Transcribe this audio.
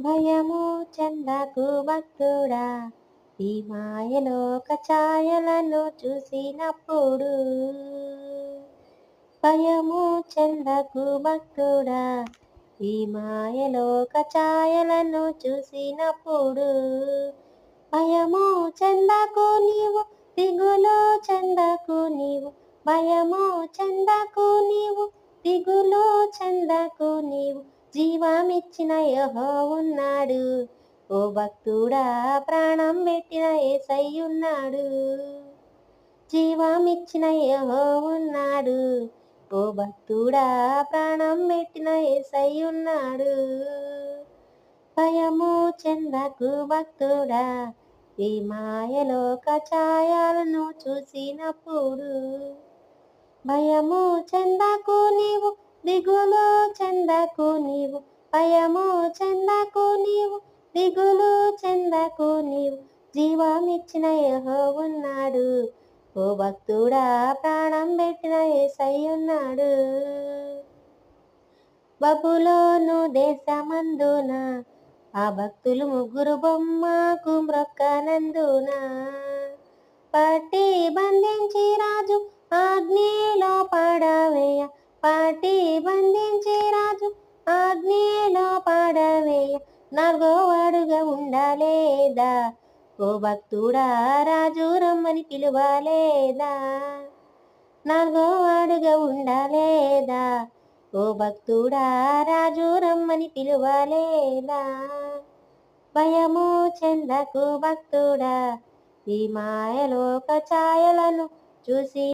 భయము చందకు భక్తుడా ఈ మాయలోక ఛాయలను చూసినప్పుడు. భయము చందకు భక్తుడా ఈ మాయలోక ఛాయలను చూసినప్పుడు. భయము చందకు నీవు దిగులు చందకు నీవు భయము చందకు నీవు దిగులు చందకు నీవు జీవమిచ్చిన యహో ఉన్నాడు ఓ భక్తుడా ప్రాణం పెట్టిన ఏసయ్యున్నాడు. జీవమిచ్చిన యహో ఉన్నాడు ఓ భక్తుడా ప్రాణం పెట్టిన ఏసయ్యున్నాడు. భయము చెందకు భక్తుడా ఈ మాయలోక ఛాయలను చూసినప్పుడు భయము చెందకు నీవు దిగులు చెందకు నీవు భయము చెందకు నీవు దిగులు చెందకు నీవు. జీవమిచ్చిన యహో ఉన్నాడు ఓ భక్తుడా ప్రాణం పెట్టిన ఏసయ్యున్నాడు బబులోను దేశమందున ఆ భక్తులు ముగ్గురు బొమ్మకు మ్రొక్కనందున పట్టి బంధించి రాజు పాటి బంధించి రాజు ఆజ్ఞలో పాడవేయ నాలుగో వాడుగా ఉండాలేదా? ఓ భక్తుడా రాజు రమ్మని పిలువాలేదా? నాలుగో వాడుగా ఉండాలేదా? ఓ భక్తుడా రాజు రమ్మని పిలువాలేదా? భయము చెందకు భక్తుడా ఈ మాయలోక ఛాయలను చూసి